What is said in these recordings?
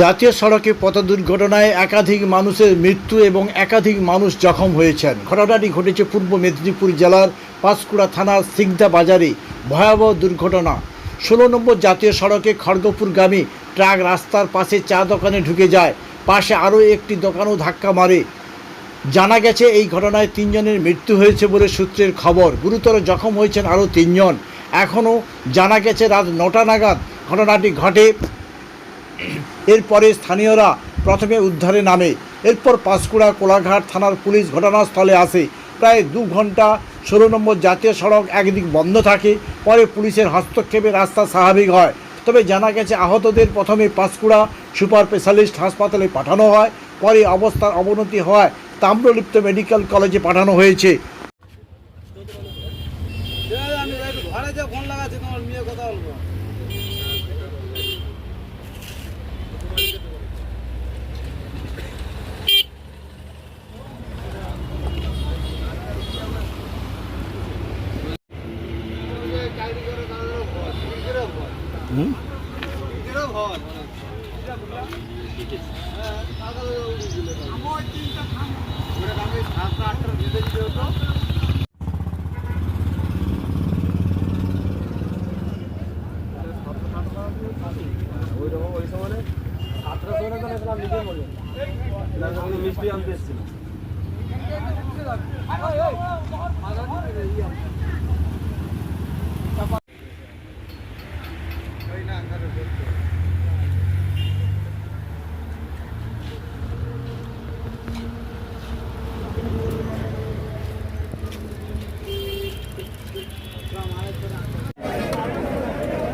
জাতীয় সড়কে পথ দুর্ঘটনায় একাধিক মানুষের মৃত্যু এবং একাধিক মানুষ জখম হয়েছেন। ঘটনাটি ঘটেছে পূর্ব মেদিনীপুর জেলার পাঁশকুড়া থানার সিগদা বাজারে। ভয়াবহ দুর্ঘটনা। ষোলো নম্বর জাতীয় সড়কে খড়গপুরগামী ট্রাক রাস্তার পাশে চা দোকানে ঢুকে যায়। পাশে আরও একটি দোকানও ধাক্কা মারে। জানা গেছে, এই ঘটনায় তিনজনের মৃত্যু হয়েছে বলে সূত্রের খবর। গুরুতর জখম হয়েছেন আরও তিনজন। এখনও জানা গেছে, রাত নটা নাগাদ ঘটনাটি ঘটে এরপরে স্থানীয়রা প্রথমে উদ্ধারে নামে। এরপর পাঁশকুড়া কোলাঘাট থানার পুলিশ ঘটনাস্থলে আসে। প্রায় দু ঘণ্টা ষোলো নম্বর জাতীয় সড়ক একদিক বন্ধ থাকে, পরে পুলিশের হস্তক্ষেপে রাস্তা স্বাভাবিক হয়। তবে জানা গেছে, আহতদের প্রথমে পাঁশকুড়া সুপার স্পেশালিস্ট হাসপাতালে পাঠানো হয়, পরে অবস্থার অবনতি হওয়ায় তাম্রলিপ্ত মেডিকেল কলেজে পাঠানো হয়েছে আমি একটু ঘরে যে ফোন লাগাচ্ছি তোমার মেয়ে কথা বলব সাতটা আটটা ভিজে দিতে হতো ওই রকম ওই সময় সাতটা সময় তো দেখলাম নিজে বলে মিষ্টি আনতে এসেছিল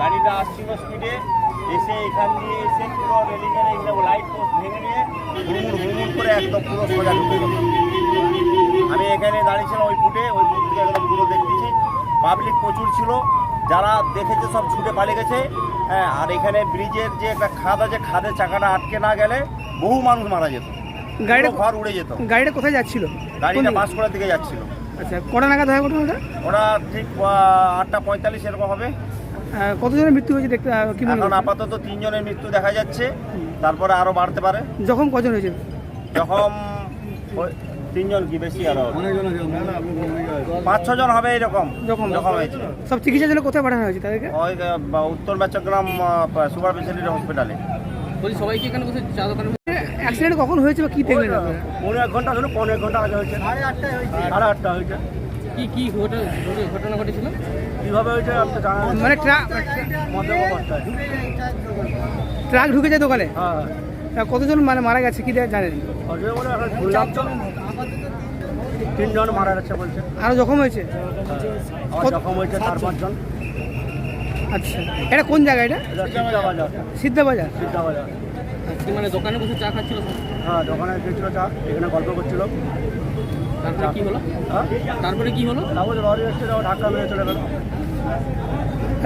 গাড়িটা আসছিল স্পিডে এসে এখান দিয়ে এসে পুরো রেলিংয়ের এখানে লাইট পোস্ট ভেঙে নিয়ে হুড়মুড় হুড়মুড় করে একদম পুরো সোজা ঢুকে গেল। আমি এখানে দাঁড়িয়েছিলাম ওই ফুটে ওই ফুট থেকে একদম পুরো দেখতেছি। পাবলিক প্রচুর ছিল যারা দেখেছে সব ছুটে পালিয়ে গেছে। হ্যাঁ আর এখানে ব্রিজের যে একটা খাদ আছে খাদের চাকাটা আটকে না গেলে বহু মানুষ মারা যেত। গাড়িটা ঘর উড়ে যেত। গাড়িটা কোথায় যাচ্ছিল? গাড়িটা করার দিকে যাচ্ছিল? আচ্ছা কটা নাগাদ হয় ঘটনাটা? ওরা ঠিক আটটা পঁয়তাল্লিশ এরকম হবে। কতজনের মৃত্যু হয়েছে দেখতে কি মনে এখন আপাতত তিনজনের মৃত্যু দেখা যাচ্ছে তারপরে আরও বাড়তে পারে। জখম কজন হয়েছে? যখন তিনজন কি বেশি আরও? পাঁচ ছ জন হবে এরকম জখম যখন হয়েছে। সব চিকিৎসার জন্য কোথায় পাঠানো হয়েছে তাদেরকে? ওই উত্তর বাচ্চগ্রাম সুপার স্পেশালিটি হসপিটালে। অ্যাক্সিডেন্ট কখন হয়েছে বা কি দেখলেন পনেরো এক ঘণ্টা হলো পনেরো এক ঘণ্টা আগে হয়েছে। সাড়ে আটটায় হয়েছে। সাড়ে আটটা হয়েছে। কি কি ঘটনা ঘটেছিল? কীভাবে হয়েছে আপনি মানে ট্রাক ট্রাক ঢুকে যায় দোকানে? হ্যাঁ। কতজন মানে মারা গেছে কি দেখে জানেন তো। তিনজন মারা গেছে বলছে। আরও জখম হয়েছে? আর জখম হয়েছে চার পাঁচজন। আচ্ছা। এটা কোন জায়গা এটা? এটা সিদ্ধা বাজার সিদ্ধা বাজার সিদ্ধা বাজার মানে দোকানে বসে চা খাচ্ছিল হ্যাঁ দোকানে গেছিল চা এখানে গল্প করছিল। তারপরে কি হলো? হ্যাঁ? তারপরে কি হলো? তারপর লরি এসেছিল ধাক্কা মেরে চলে গেল।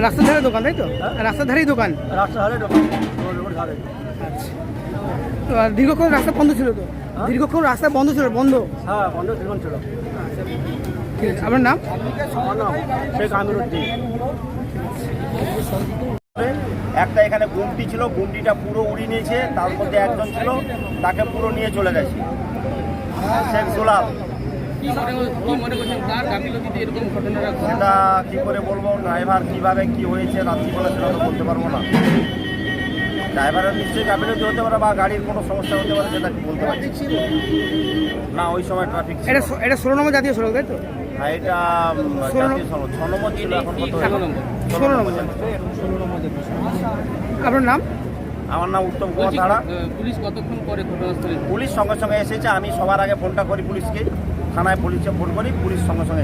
রাস্তার ধারে দোকান তাই তো? রাস্তার ধারেই দোকান? রাস্তা ধারে দোকান রোড ধারে। তো দীর্ঘক্ষণ রাস্তা বন্ধ ছিল তো? দীর্ঘক্ষণ রাস্তা বন্ধ ছিল বন্ধ? হ্যাঁ বন্ধ জীবন ছিল। ঠিক আছে আপনার নাম? আমার নাম শেখ আমিরুদ্দিন। একটা এখানে গুমটি ছিল গুমটিটা পুরো উড়িয়ে নিয়েছে তার মধ্যে একজন ছিল তাকে পুরো নিয়ে চলে গেছে। শেখ সোলাল সেটা কি করে বলব? ড্রাইভার কীভাবে কি হয়েছে রাত্রিবেলা সেটা তো বলতে পারব না। ড্রাইভারের নিশ্চয়ই গাফিলতি হতে পারে বা গাড়ির কোনো সমস্যা হতে পারে সেটা কি বলতে পারছি না। ওই সময় ট্রাফিক এটা এটা ষোলো নম্বর জাতীয় সড়ক তাই তো? হ্যাঁ এটা জাতীয় সড়ক। ছ নম্বর ছিল এখন কত ষোলো নম্বর। ষোলো নম্বর আপনার নাম? আমার নাম উত্তম কুমার ধারা। পুলিশ কতক্ষণ পরে ঘটনাস্থলে? পুলিশ সঙ্গে সঙ্গে এসেছে। আমি সবার আগে ফোনটা করি পুলিশকে। থানায় পুলিশে ফোন করি পুলিশ সঙ্গে সঙ্গে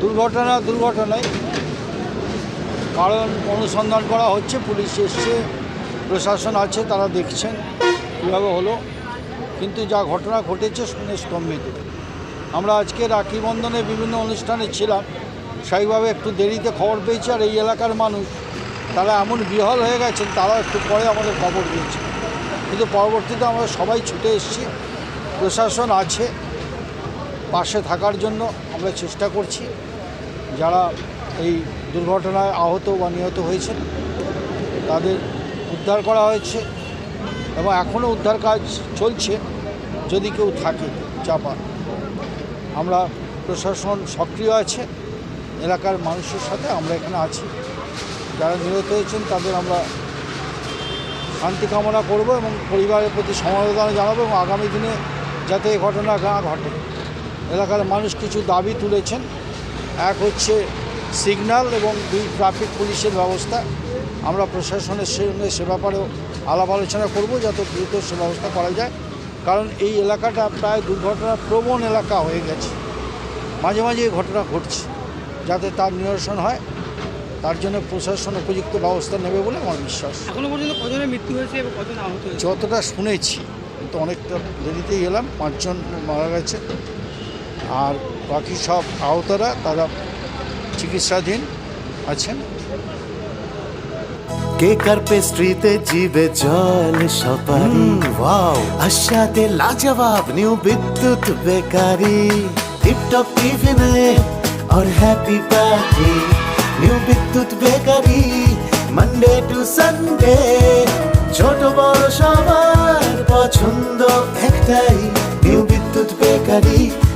দুর্ঘটনা দুর্ঘটনায় কারণ অনুসন্ধান করা হচ্ছে, পুলিশ এসছে, প্রশাসন আছে, তারা দেখছেন কীভাবে হলো। কিন্তু যা ঘটনা ঘটেছে শুনে স্তম্ভিত। আমরা আজকে রাখি বন্ধনে বিভিন্ন অনুষ্ঠানে ছিলাম, সেইভাবে একটু দেরিতে খবর পেয়েছি, আর এই এলাকার মানুষ তারা এমন বিহল হয়ে গেছেন তারা একটু পরে আমাদের খবর দিয়েছে। কিন্তু পরবর্তীতে আমরা সবাই ছুটে এসেছি, প্রশাসন আছে পাশে থাকার জন্য আমরা চেষ্টা করছি যারা এই দুর্ঘটনায় আহত বা নিহত হয়েছেন, তাদের উদ্ধার করা হয়েছে এবং এখনও উদ্ধার কাজ চলছে যদি কেউ থাকে চাপা। আমরা প্রশাসন সক্রিয় আছে, এলাকার মানুষের সাথে আমরা এখানে আছি। যারা নিহত হয়েছেন তাদের আমরা শান্তি কামনা করব এবং পরিবারের প্রতি সমবেদনা জানাব এবং আগামী দিনে যাতে এই ঘটনা না ঘটে। এলাকার মানুষ কিছু দাবি তুলেছেন। এক হচ্ছে সিগন্যাল এবং দুই ট্রাফিক পুলিশের ব্যবস্থা। আমরা প্রশাসনের সঙ্গে সে ব্যাপারেও আলাপ আলোচনা করব যাতে দ্রুত সে ব্যবস্থা করা যায়। কারণ এই এলাকাটা প্রায় দুর্ঘটনা প্রবণ এলাকা হয়ে গেছে। মাঝে মাঝে এই ঘটনা ঘটছে যাতে তার নিরসন হয়। তার জন্য প্রশাসন উপযুক্ত ব্যবস্থা নেবে বলে আমার বিশ্বাস। এখনও পর্যন্ত কজনের মৃত্যু হয়েছে এবং কজন আহত হয়েছে? যতটা শুনেছি কিন্তু অনেকটা দেরিতেই গেলাম পাঁচজন মারা গেছে। আর বাকি সব আহতরা তারা চিকিৎসাধীন আছেন কেকার পেস্ট্রিতে জিবে জল সপারি ওয়াও আশাতে লাজবাব নিউ বিদ্যুৎ বেকারি টিপটপ টিফিনে और happy party new Bidyut bakery Monday to Sunday ছোট বড় সবার পছন্দ একটাই নিউ বিদ্যুৎ বেকারি